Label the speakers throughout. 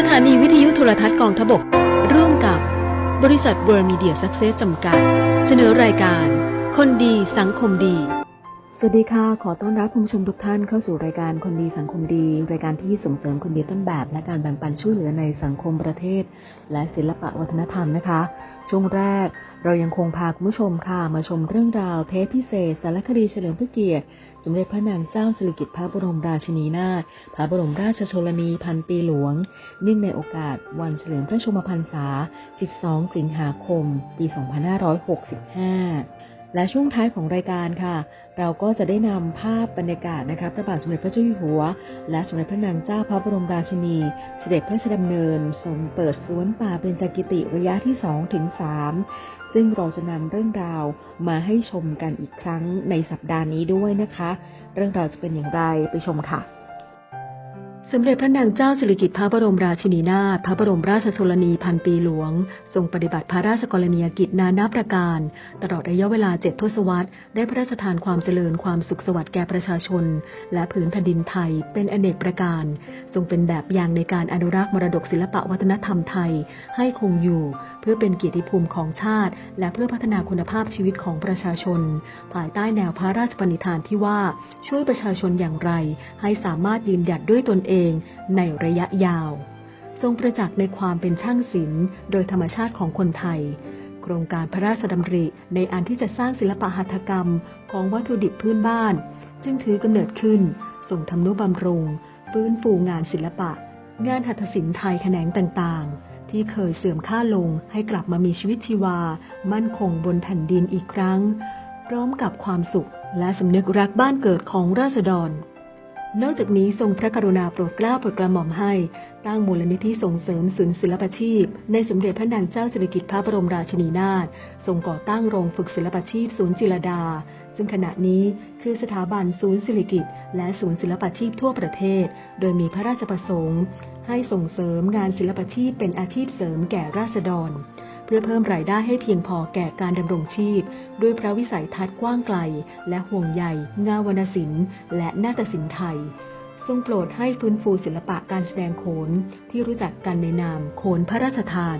Speaker 1: สถานีวิทยุโทรทัศน์กองทบก ร่วมกับบริษัทเวิร์มีเดียซักเซสจำกัด เสนอรายการ คนดีสังคมดี สวัสดีค่ะ ขอต้อนรับคุณผู้ชมทุกท่านเข้าสู่รายการคนดีสังคมดี รายการที่ส่งเสริมคนดีต้นแบบ และการแบ่งปันช่วยเหลือในสังคมประเทศ และศิลปะวัฒนธรรมนะคะ ช่วงแรกเรายังคงพาคุณผู้ชมค่ะ มาชมเรื่องราวเทปพิเศษ สารคดีเฉลิมพระเกียรติ สมเด็จพระนางเจ้าสิริกิติ์พระบรมราชินีนาถพระบรมราชชนนีพันปีหลวงเนื่องในโอกาส วันเฉลิมพระชมพรรษา 12 สิงหาคม ปี 2565 และช่วงท้ายของรายการค่ะ เราก็จะได้นำภาพบรรยากาศนะคะพระบาทสมเด็จพระเจ้าอยู่หัว และสมเด็จพระนางเจ้าพระบรมราชินี เสด็จพระราชดำเนินทรงเปิดสวนป่าเบญจกิติระยะที่2ถึง3ซึ่งเราจะนำเรื่องราวมาให้ชมกันอีกครั้งในสัปดาห์นี้ด้วยนะคะ เรื่องราวจะเป็นอย่างไรไปชมค่ะ สมเด็จพระนางเจ้าสิริกิติ์พระบรมราชินีนาถพระบรมราชชนนีพันปีหลวง ทรงปฏิบัติพระราชกรณียกิจนานาประการ ตลอดระยะเวลาเจ็ดทศวรรษ ได้พระราชทานความเจริญความสุขสวัสดิ์แก่ประชาชน และผืนแผ่นดินไทยเป็นอเนกประการ ทรงเป็นแบบอย่างในการอนุรักษ์มรดกศิลปะวัฒนธรรมไทย ให้คงอยู่ เพื่อเป็นเกียรติภูมิของชาติ และเพื่อพัฒนาคุณภาพชีวิตของประชาชน ภายใต้แนวพระราชปณิธานที่ว่าช่วยประชาชนอย่างไร ให้สามารถยืนหยัดด้วยตนเองในระยะยาว ทรงประจักษ์ในความเป็นช่างศิลป์โดยธรรมชาติของคนไทย โครงการพระราชดำริในอันที่จะสร้างศิลปหัตถกรรมของวัตถุดิบพื้นบ้าน จึงถือกำเนิดขึ้น ส่งทำนุบำรุงฟื้นฟูงานศิลปะ งานหัตถศิลป์ไทยแขนงต่างๆ ที่เคยเสื่อมค่าลงให้กลับมามีชีวิตชีวา มั่นคงบนแผ่นดินอีกครั้ง พร้อมกับความสุขและสำนึกรักบ้านเกิดของราษฎร นอกจากนี้ทรงพระกรุณาโปรดเกล้าโปรดกระหม่อมให้ ตั้งมูลนิธิส่งเสริมศูนย์ศิลปาชีพ ในสมเด็จพระนางเจ้าสิริกิติ์พระบรมราชินีนาถทรงก่อตั้งโรงฝึกศิลปาชีพศูนย์จิรดา ซึ่งขณะนี้คือสถาบันศูนย์ศิริกิติ์และศูนย์ศิลปาชีพทั่วประเทศ โดยมีพระราชประสงค์ ให้ส่งเสริมงานศิลปาชีพเป็นอาชีพเสริมแก่ราษฎร เพื่อเพิ่มรายได้ให้เพียงพอแก่การดำรงชีพ ด้วยพระวิสัยทัศน์กว้างไกล และห่วงใยงาวรรณศิลป์และนาฏศิลป์ไทย ทรงโปรดให้ฟื้นฟูศิลปะการแสดงโขนที่รู้จักกันในนามโขนพระราชทาน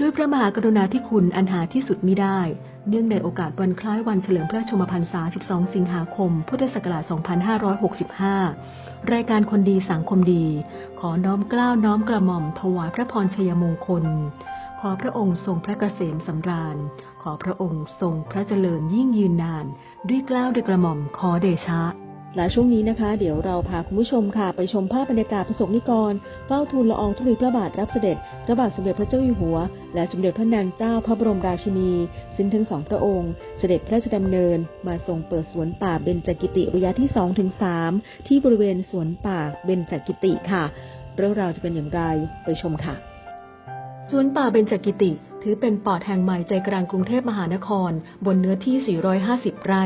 Speaker 1: ด้วยพระมหากรุณาธิคุณอันหาที่สุดมิได้ เนื่องในโอกาสวันคล้ายวันเฉลิมพระชมพรรษา 12 สิงหาคม พุทธศักราช 2565รายการคนดีสังคมดี ขอน้อมกล้าวน้อมกระหม่อมถวายพระพรชัยมงคล ขอพระองค์ทรงพระเกษมสำราญ ขอพระองค์ทรงพระเจริญยิ่งยืนนาน ด้วยกล้าวด้วยกระหม่อมขอเดชะ และช่วงนี้นะคะ เดี๋ยวเราพาคุณผู้ชมค่ะไปชมภาพบรรยากาศประสบนิกรเฝ้าทูลละอองธุลีพระบาทรับเสด็จ พระบาทสมเด็จพระเจ้าอยู่หัว และสมเด็จพระนางเจ้าพระบรมราชินี ซึ่งทั้งสองพระองค์ เสด็จพระราชดำเนิน มาทรงเปิดสวนป่าเบญจกิติระยะที่2ถึง3ที่บริเวณสวนป่าเบญจกิติค่ะ เรื่องราวจะเป็นอย่างไรไปชมค่ะ สวนป่าเบญจกิติ ถือเป็นปอดแห่งใหม่ใจกลางกรุงเทพมหานคร บนเนื้อที่ 450 ไร่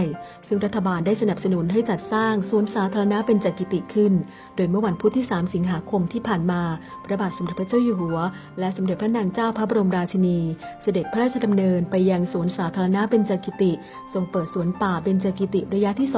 Speaker 1: ซึ่งรัฐบาลได้สนับสนุนให้จัดสร้างสวนสาธารณะเบญจกิติขึ้น โดยเมื่อวันพุธที่ 3 สิงหาคมที่ผ่านมา พระบาทสมเด็จพระเจ้าอยู่หัว และสมเด็จพระนางเจ้าพระบรมราชินี เสด็จพระราชดำเนินไปยังสวนสาธารณะเบญจกิติ ทรงเปิดสวนป่าเบญจกิติระยะที่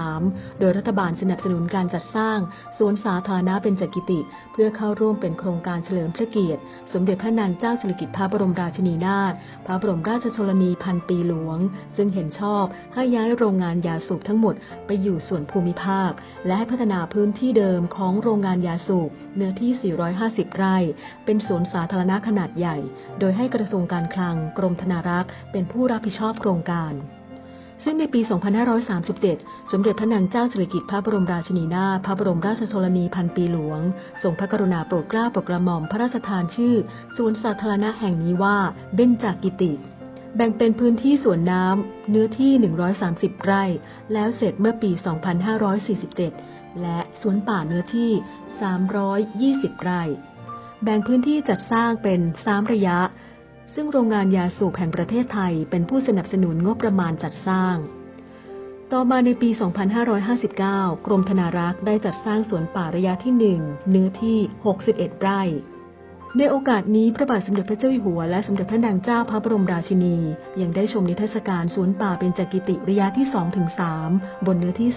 Speaker 1: 2-3 โดยรัฐบาลสนับสนุนการจัดสร้างสวนสาธารณะเบญจกิติ เพื่อเข้าร่วมเป็นโครงการเฉลิมพระเกียรติ สมเด็จพระนางเจ้าสิริกิติ์พระบรมราชินีนาถพระบรมราชชนนีพันปีหลวง ซึ่งเห็นชอบให้ย้ายโรงงานยาสูบทั้งหมดไปอยู่ส่วนภูมิภาค และให้พัฒนาพื้นที่เดิมของโรงงานยาสูบเนื้อที่ 450 ไร่ เป็นสวนสาธารณะขนาดใหญ่ โดยให้กระทรวงการคลังกรมธนารักษ์เป็นผู้รับผิดชอบโครงการ ซึ่งในปี 2537 สมเด็จพระนางเจ้าสิริกิติ์พระบรมราชินีนาถพระบรมราชชนนีพันปีหลวงทรงพระกรุณาโปรดเกล้าโปรดกระหม่อมพระราชทานชื่อสวนสาธารณะแห่งนี้ว่าเบญจกิติ แบ่งเป็นพื้นที่สวนน้ำเนื้อที่ 130 ไร่ แล้วเสร็จเมื่อปี 2547 และสวนป่าเนื้อที่ 320 ไร่ แบ่งพื้นที่จัดสร้างเป็น 3 ระยะ ซึ่งโรงงานยาสูบแห่งประเทศไทยเป็นผู้สนับสนุนงบประมาณจัดสร้าง ต่อมาในปี 2559 กรมธนารักษ์ได้จัดสร้างสวนป่าระยะที่ 1 เนื้อที่ 61 ไร่ ในโอกาสนี้พระบาทสมเด็จพระเจ้าอยู่หัวและสมเด็จพระนางเจ้าพระบรมราชินี ยังได้ชมนิทรรศการสวนป่าเบญจกิติระยะที่ 2-3 บนเนื้อที่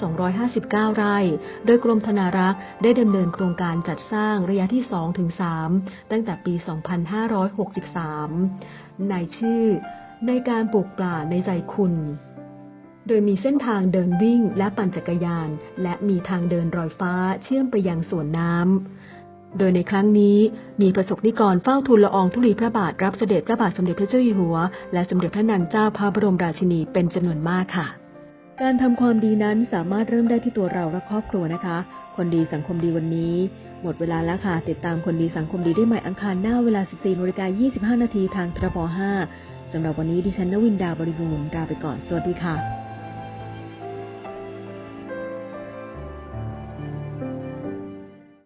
Speaker 1: 259 ไร่ โดยกรมธนารักษ์ได้ดำเนินโครงการจัดสร้างระยะที่ 2-3 ตั้งแต่ปี 2563 ในชื่อ ในการปลูกป่าในใจคุณโดยมีเส้นทางเดินวิ่งและปั่นจักรยาน และมีทางเดินรอยฟ้าเชื่อมไปยังสวนน้ำ โดยในครั้งนี้มีประสบนิกรเฝ้าทูลละอองธุลีพระบาทรับเสด็จพระบาทสมเด็จพระเจ้าอยู่หัว และสมเด็จพระนางเจ้าพระบรมราชินีเป็นจำนวนมากค่ะ การทำความดีนั้นสามารถเริ่มได้ที่ตัวเราและครอบครัวนะคะ คนดีสังคมดีวันนี้ หมดเวลาแล้วค่ะ ติดตามคนดีสังคมดีได้ใหม่อังคารหน้าเวลา 14นาฬิกา25 นาทีทางทรบ5สำหรับวันนี้ดิฉันนวินดาบริบูรณ์ลาไปก่อน สวัสดีค่ะ